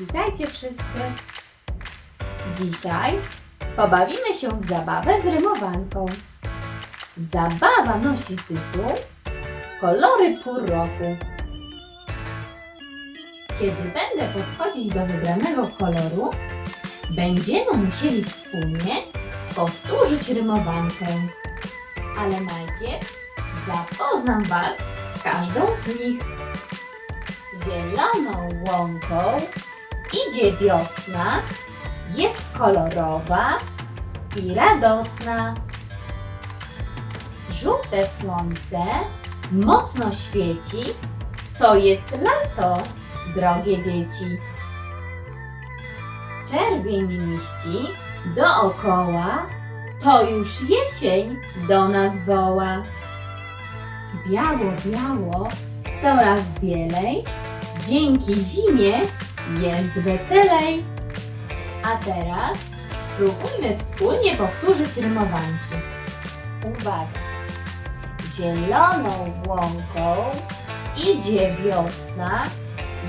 Witajcie wszyscy! Dzisiaj pobawimy się w zabawę z rymowanką. Zabawa nosi tytuł Kolory pół roku. Kiedy będę podchodzić do wybranego koloru, będziemy musieli wspólnie powtórzyć rymowankę. Ale najpierw zapoznam Was z każdą z nich. Zieloną łąką idzie wiosna, jest kolorowa i radosna. Żółte słońce mocno świeci, to jest lato, drogie dzieci. Czerwień liści dookoła, to już jesień do nas woła. Biało, biało, coraz bielej, dzięki zimie jest weselej. A teraz spróbujmy wspólnie powtórzyć rymowanki. Uwaga! Zieloną łąką idzie wiosna,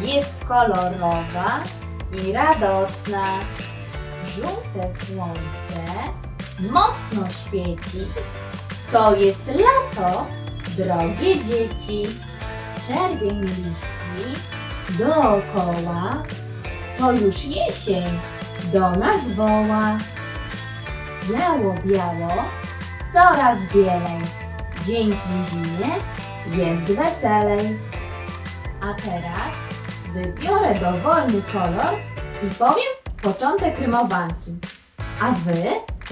jest kolorowa i radosna. Żółte słońce mocno świeci, to jest lato, drogie dzieci. Czerwień liści dookoła, to już jesień do nas woła. Biało, biało, coraz bielej, dzięki zimie jest weselej. A teraz wybiorę dowolny kolor i powiem początek rymowanki. A wy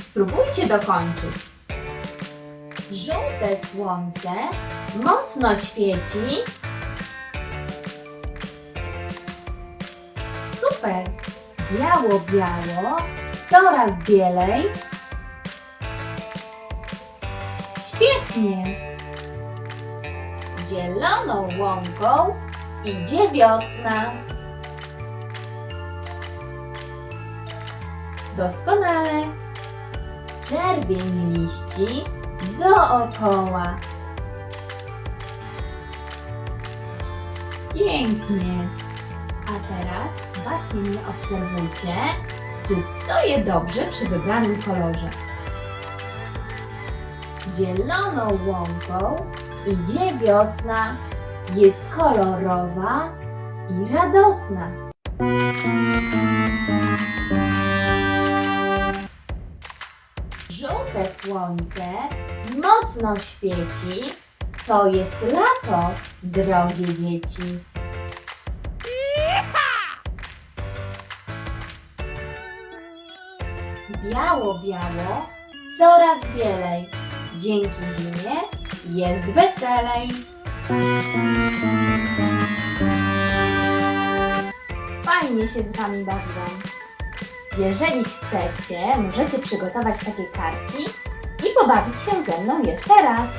spróbujcie dokończyć. Żółte słońce mocno świeci. Biało, biało, coraz bielej. Świetnie! Zieloną łąką idzie wiosna. Doskonale! Czerwień liści dookoła. Pięknie! A teraz bacznie mnie obserwujcie, czy stoję dobrze przy wybranym kolorze. Zieloną łąką idzie wiosna, jest kolorowa i radosna. Żółte słońce mocno świeci, to jest lato, drogie dzieci. Biało, biało, coraz bielej. Dzięki zimie jest weselej. Fajnie się z Wami bawiłam. Jeżeli chcecie, możecie przygotować takie kartki i pobawić się ze mną jeszcze raz.